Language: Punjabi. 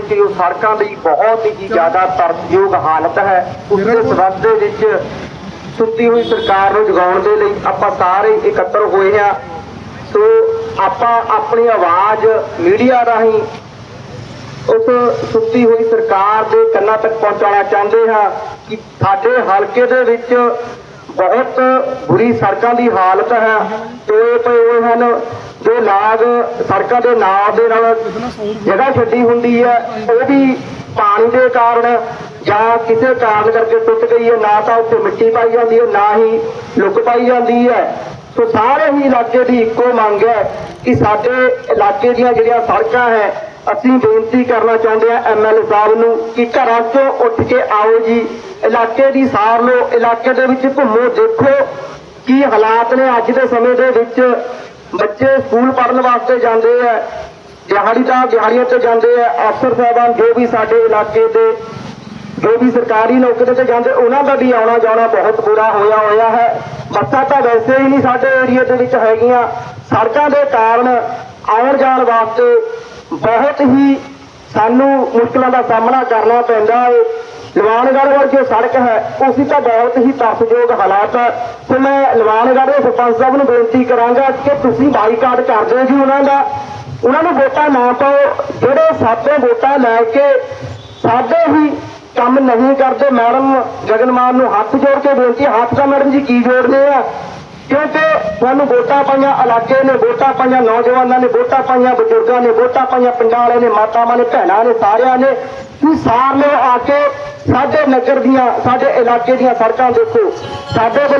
ਵਿੱਚ ਜੋ ਸੜਕਾਂ ਦੀ ਬਹੁਤ ਹੀ ਜ਼ਿਆਦਾ ਤਰਸਯੋਗ ਹਾਲਤ ਹੈ ਉਸ ਦੇ ਸਬੰਧ ਦੇ ਵਿੱਚ ਸੁੱਤੀ ਹੋਈ ਸਰਕਾਰ ਨੂੰ ਜਗਾਉਣ ਦੇ ਲਈ ਆਪਾਂ ਸਾਰੇ ਇਕੱਤਰ ਹੋਏ ਹਾਂ। ਸੋ ਆਪਾਂ ਆਪਣੀ ਆਵਾਜ਼ ਮੀਡੀਆ ਰਾਹੀਂ ਉਸ ਸੁੱਤੀ ਹੋਈ ਸਰਕਾਰ ਦੇ ਕੰਨਾਂ ਤੱਕ ਪਹੁੰਚਾਉਣਾ ਚਾਹੁੰਦੇ ਹਾਂ ਕਿ ਸਾਡੇ ਹਲਕੇ ਦੇ ਵਿੱਚ ਬਹੁਤ ਬੁਰੀ ਸੜਕਾਂ ਦੀ ਹਾਲਤ ਹੈ ਟੋਏ ਪਏ ਹੋਏ ਹਨ। ਜੋ ਲਾਗ ਸੜਕਾਂ ਦੇ ਨਾਲ ਦੇ ਨਾਲ ਜਗ੍ਹਾ ਛੱਡੀ ਹੁੰਦੀ ਹੈ। ਉਹ ਵੀ ਪਾਣੀ ਦੇ ਕਾਰਨ ਜਾਂ ਕਿਸੇ ਕਾਰਨ ਕਰਕੇ ਟੁੱਟ ਗਈ ਹੈ। ਨਾ ਤਾਂ ਉੱਤੇ ਮਿੱਟੀ ਪਾਈ ਜਾਂਦੀ ਹੈ, ਨਾ ਹੀ ਲੁੱਕ ਪਾਈ ਜਾਂਦੀ ਹੈ। ਸੋ ਸਾਰੇ ਹੀ ਇਲਾਕੇ ਦੀ ਇੱਕੋ ਮੰਗ ਹੈ ਕਿ ਸਾਡੇ ਇਲਾਕੇ ਦੀਆਂ ਜਿਹੜੀਆਂ ਸੜਕਾਂ ਹੈ, ਅਸੀਂ ਬੇਨਤੀ ਕਰਨਾ ਚਾਹੁੰਦੇ ਹਾਂ ਐਮਐਲਏ ਸਾਹਿਬ ਨੂੰ ਕਿ ਘਰਾਂ ਚੋਂ ਉੱਠ ਕੇ ਆਓ ਜੀ। ਇਲਾਕੇ ਦੀ ਸਾਰ ਲਓ, ਇਲਾਕੇ ਦੇ ਵਿੱਚ ਘੁੰਮੋ, ਦੇਖੋ ਕੀ ਹਾਲਾਤ ਨੇ ਅੱਜ ਦੇ ਸਮੇਂ ਦੇ ਵਿੱਚ। ਬੱਚੇ ਸਕੂਲ ਪੜ੍ਹਨ ਵਾਸਤੇ ਜਾਂਦੇ ਆ, ਦਿਹਾੜੀ ਦਾ ਦਿਹਾੜੀਆਂ ਤੇ ਜਾਂਦੇ ਆ, ਅਫਸਰ ਸਾਹਿਬਾਨ ਜੋ ਵੀ ਸਾਡੇ ਇਲਾਕੇ ਦੇ, ਜੋ ਵੀ ਸਰਕਾਰੀ ਨੌਕਰੀ ਤੇ ਜਾਂਦੇ, ਉਹਨਾਂ ਦਾ ਵੀ ਆਉਣਾ ਜਾਣਾ ਬਹੁਤ ਬੁਰਾ ਹੋਇਆ ਹੋਇਆ ਹੈ। ਬੱਸਾਂ ਤਾਂ ਵੈਸੇ ਹੀ ਨਹੀਂ ਸਾਡੇ ਏਰੀਆ ਦੇ ਵਿੱਚ ਹੈਗੀਆਂ। ਸੜਕਾਂ ਦੇ ਕਾਰਨ ਆਉਣ ਜਾਣ ਵਾਸਤੇ ਬਹੁਤ ਹੀ ਸਾਨੂੰ ਮੁਸ਼ਕਲਾਂ ਦਾ ਸਾਹਮਣਾ ਕਰਨਾ ਪੈਂਦਾ ਹੈ। ਲਵਾਨਗੜ੍ਹ ਵਰਗੀ ਸੜਕ ਹੈ ਉਸ ਤਾਂ ਬਹੁਤ ਹੀ ਤਰਸਯੋਗ ਹਾਲਾਤ ਹੈ। ਤੇ ਮੈਂ ਲਵਾਨਗੜ੍ਹ ਦੇ ਸਰਪੰਚ ਸਾਹਿਬ ਨੂੰ ਬੇਨਤੀ ਕਰਾਂਗਾ ਕਿ ਤੁਸੀਂ ਬਾਈਕਾਟ ਕਰ ਦਿਓ ਜੀ ਉਹਨਾਂ ਦਾ। ਉਹਨਾਂ ਨੂੰ ਵੋਟਾਂ ਨਾ ਪਾਓ। ਜਿਹੜੇ ਸਾਡੇ ਵੋਟਾਂ ਲੈ ਕੇ ਸਾਡੇ ਹੀ ਕੰਮ ਨਹੀਂ ਕਰਦੇ, ਮੈਡਮ ਜਗਨਮਾਨ ਨੂੰ ਹੱਥ ਜੋੜ ਕੇ ਬੇਨਤੀ ਹੱਥ ਤਾਂ ਮੈਡਮ ਜੀ ਕੀ ਜੋੜਦੇ ਆ? ਕਿਉਂਕਿ ਤੁਹਾਨੂੰ ਵੋਟਾਂ ਪਾਈਆਂ ਇਲਾਕੇ ਨੇ, ਵੋਟਾਂ ਪਾਈਆਂ ਨੌਜਵਾਨਾਂ ਨੇ, ਵੋਟਾਂ ਪਾਈਆਂ ਬਜ਼ੁਰਗਾਂ ਨੇ, ਵੋਟਾਂ ਪਾਈਆਂ ਪਿੰਡਾਂ ਵਾਲੇ ਨੇ, ਮਾਤਾਵਾਂ ਨੇ, ਭੈਣਾਂ ਨੇ, ਸਾਰਿਆਂ ਨੇ। ਤੁਸੀਂ ਸਾਰ ਲਿਓ ਆ ਕੇ ਸਾਡੇ ਨਗਰ ਦੀਆਂ, ਸਾਡੇ ਇਲਾਕੇ ਦੀਆਂ ਸੜਕਾਂ ਦੇਖੋ। ਸਾਡੇ ਵੱਲੋਂ